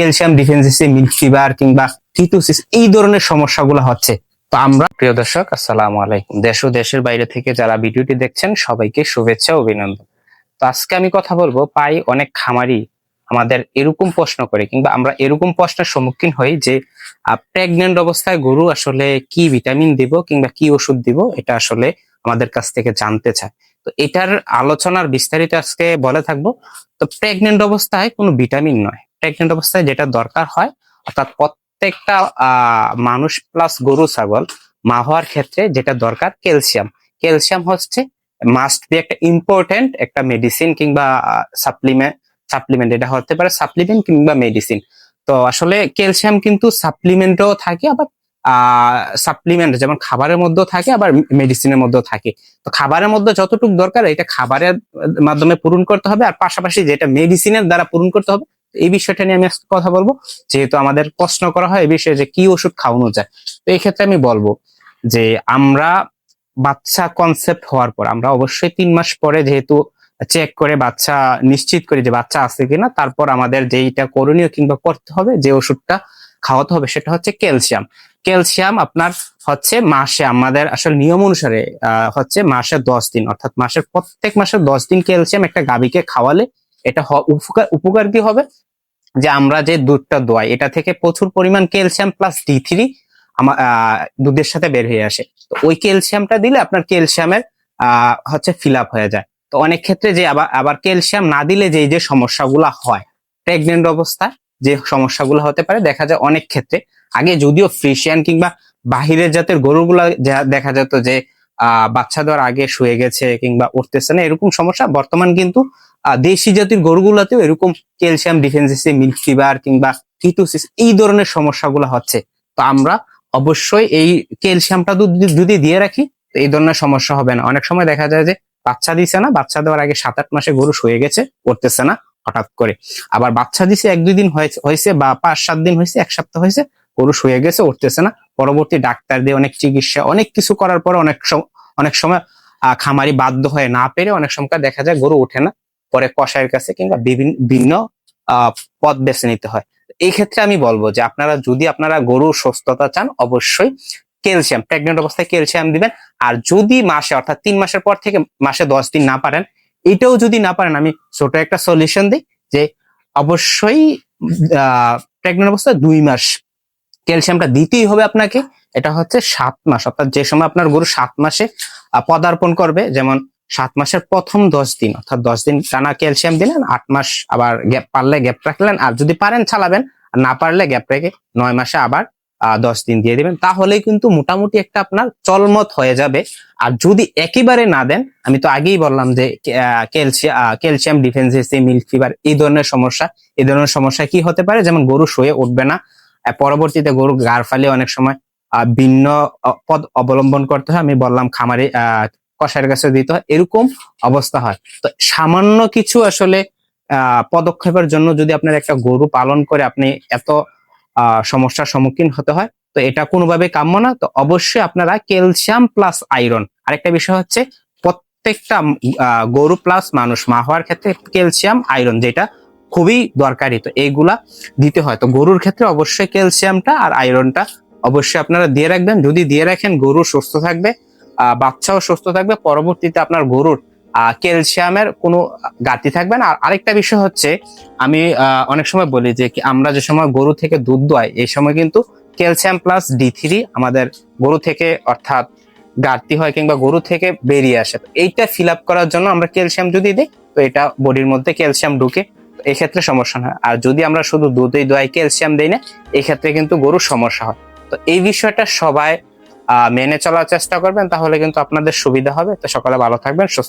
Calcium deficiency milk fever কিংবা ketosis এই ধরনের সমস্যাগুলো হচ্ছে। তো আমরা প্রিয় দর্শক, আসসালামু আলাইকুম। দেশ ও দেশের বাইরে থেকে যারা ভিডিওটি দেখছেন, সবাইকে শুভেচ্ছা অভিনন্দন। তো আজকে আমি কথা বলব পাই অনেক খামারি আমাদের এরকম প্রশ্ন করে কিংবা আমরা এরকম প্রশ্নের সম্মুখীন হই যে প্রেগনেন্ট অবস্থায় গরু আসলে কি ভিটামিন দিব কিংবা কি ওষুধ দিব, এটা আসলে আমাদের কাছ থেকে জানতে চায়। তো এটার আলোচনার বিস্তারিত আজকে বলে থাকব। তো প্রেগনেন্ট অবস্থায় কোনো ভিটামিন নয়। প্রেগনেন্ট অবস্থায় যেটা দরকার হয়, অর্থাৎ প্রত্যেকটা মানুষ প্লাস গরু, ছাগল, মা হওয়ার ক্ষেত্রে যেটা দরকার ক্যালসিয়াম ক্যালসিয়াম হচ্ছে মাস্ট বি একটা ইম্পর্টেন্ট একটা মেডিসিন কিংবা সাপ্লিমেন্ট সাপ্লিমেন্ট এটা হতে পারে সাপ্লিমেন্ট কিংবা মেডিসিন তো আসলে ক্যালসিয়াম কিন্তু সাপ্লিমেন্টও থাকে, আবার সাপ্লিমেন্ট যেমন খাবারের মধ্যেও থাকে, আবার মেডিসিনের মধ্যেও থাকে। তো খাবারের মধ্যে যতটুকু দরকার, এটা খাবারের মাধ্যমে পূরণ করতে হবে, আর পাশাপাশি যেটা মেডিসিনের দ্বারা পূরণ করতে হবে এই বিষয়টা নিয়ে আমি আজকে কথা বলব। যেহেতু আমাদের প্রশ্ন করা হয়, এই বিষয়ে যে কি ওষুধ খাওয়ানো যায়। তো এই ক্ষেত্রে আমি বলব যে আমরা বাচ্চা কনসেপ্ট হওয়ার পর, আমরা অবশ্যই তিন মাস পরে যেহেতু চেক করে বাচ্চা নিশ্চিত করি যে বাচ্চা আছে কিনা, তারপর আমাদের যেইটা করণীয় কিংবা করতে হবে, যে ওষুধটা খাওয়াতে হবে, সেটা হচ্ছে ক্যালসিয়াম। ক্যালসিয়াম আপনার হচ্ছে মাসে, আমাদের আসলে নিয়ম অনুসারে হচ্ছে মাসে দশ দিন। অর্থাৎ মাসের প্রত্যেক মাসে দশ দিন ক্যালসিয়াম একটা গাভীকে খাওয়ালে এটা উপকার উপকার কি হবে? যে আমরা যে দুধটা দোয়াই, এটা থেকে প্রচুর পরিমাণ ক্যালসিয়াম প্লাস ডি থ্রি আমার দুধের সাথে বের হয়ে আসে। তো ওই ক্যালসিয়ামটা দিলে আপনার ক্যালসিয়ামের হচ্ছে ফিল হয়ে যায়। তো অনেক ক্ষেত্রে যে আবার আবার ক্যালসিয়াম না দিলে যে যে সমস্যাগুলো হয় প্রেগনেন্ট অবস্থায় যে সমস্যাগুলো হতে পারে, দেখা যায় অনেক ক্ষেত্রে। আগে যদিও ফ্রিশিয়ান কিংবা বাহিরের জাতের গরুগুলা দেখা যেত যে আহ বাচ্চা দেওয়ার আগে শুয়ে গেছে কিংবা উঠতেছে না, এরকম সমস্যা। বর্তমান কিন্তু দেশি জাতির গরুগুলাতেও এরকম ক্যালসিয়াম, ডিফেন্সিসি, মিল্ক ফিভার কিংবা কিটোসিস এই ধরনের সমস্যাগুলো হচ্ছে। তো আমরা অবশ্যই এই ক্যালসিয়ামটা যদি- দিয়ে রাখি এই ধরনের সমস্যা হবে না। অনেক সময় দেখা যায় যে বাচ্চা দিছে না, বাচ্চা দেওয়ার আগে সাত আট মাসে গরু শুয়ে গেছে উঠতেছে না হঠাৎ করে। আবার বাচ্চা দিছে এক দুই দিন হয়েছে- বা পাঁচ সাত দিন হয়েছে, এক সপ্তাহ হয়েছে, গরু শুয়ে গেছে, উঠতেছে না। পরবর্তী ডাক্তার দিয়ে অনেক চিকিৎসা, অনেক কিছু করার পরে অনেক অনেক সময় খামারি বাধ্য হয়ে না পেরে অনেক সময় দেখা যায় গরু ওঠে না। পরে কষায়ের কাছে কিংবা বিভিন্ন, ভিন্ন পথ বেছে নিতে হয়। এই ক্ষেত্রে আমি বলব যে আপনারা, যদি আপনারা গরুর সুস্থতা চান, অবশ্যই ক্যালসিয়াম প্রেগনেন্ট অবস্থায় ক্যালসিয়াম দিবেন। আর যদি মাসে, অর্থাৎ তিন মাসের পর থেকে মাসে দশ দিন না পারেন, এটাও যদি না পারেন, আমি ছোট একটা সলিউশন দিই যে অবশ্যই প্রেগনেন্ট অবস্থায় দুই মাস ক্যালসিয়ামটা দিতেই হবে আপনাকে। এটা হচ্ছে সাত মাস, অর্থাৎ যে সময় আপনার গরু সাত মাসে পদার্পণ করবে, যেমন সাত মাসের প্রথম দশ দিন, অর্থাৎ দশ দিন টানা ক্যালসিয়াম দিলেন, আট মাস আবার গ্যাপ পারলে গ্যাপ রাখলেন, আর যদি পারেন চালাবেন না পারলে গ্যাপ রেখে নয় মাসে আবার দশ দিন দিয়ে দিবেন, তাহলেই কিন্তু মোটামুটি একটা আপনার চলমত হয়ে যাবে। আর যদি একেবারে না দেন, আমি তো আগেই বললাম যে calcium calcium deficiency milk fever এই ধরনের সমস্যা, এই ধরনের সমস্যা কি হতে পারে? যেমন গরু শুয়ে উঠবে না পরবর্তীতে গরু গার ফালে অনেক সময় ভিন্ন পদ অবলম্বন করতে হয়। আমি বললাম খামারে আহ কষায়ের কাছে দিতে হয়, এরকম অবস্থা হয়। তো সামান্য কিছু আসলে পদক্ষেপের জন্য যদি আপনার একটা গরু পালন করে আপনি এত সমস্যার সম্মুখীন হতে হয়, তো এটা কোনোভাবে কাম্য না। তো অবশ্যই আপনারা ক্যালসিয়াম প্লাস আয়রন। আরেকটা বিষয় হচ্ছে, প্রত্যেকটা গরু প্লাস মানুষ, মা হওয়ার ক্ষেত্রে ক্যালসিয়াম, আয়রন যেটা খুবই দরকারি, তো এইগুলা দিতে হয়। তো গরুর ক্ষেত্রে অবশ্যই ক্যালসিয়ামটা আর আয়রনটা অবশ্যই আপনারা দিয়ে রাখবেন। যদি দিয়ে রাখেন, গরু সুস্থ থাকবে। বাচ্চাও সুস্থ থাকবে। পরবর্তীতে আপনার গরুর ক্যালসিয়ামের কোনো ঘাটতি থাকবে না। আর আরেকটা বিষয় হচ্ছে, আমি অনেক সময় বলি যে আমরা যে সময় গরু থেকে দুধ দোয়াই, এই সময় কিন্তু ক্যালসিয়াম প্লাস ডি থ্রি আমাদের গরু থেকে অর্থাৎ ঘাটতি হয় কিংবা গরু থেকে বেরিয়ে আসে। এইটা ফিল আপ করার জন্য আমরা ক্যালসিয়াম যদি দিই, তো এটা বডির মধ্যে ক্যালসিয়াম ঢুকে, তো এই ক্ষেত্রে সমস্যা হয়। আর যদি আমরা শুধু দুধেই দোয়াই, ক্যালসিয়াম দেই না এই ক্ষেত্রে কিন্তু গরুর সমস্যা হয়। তো এই বিষয়টা সবাই মেনে চলার চেষ্টা করবেন তাহলে কিন্তু আপনাদের সুবিধা হবে। তো সকালে ভালো থাকবেন সুস্থ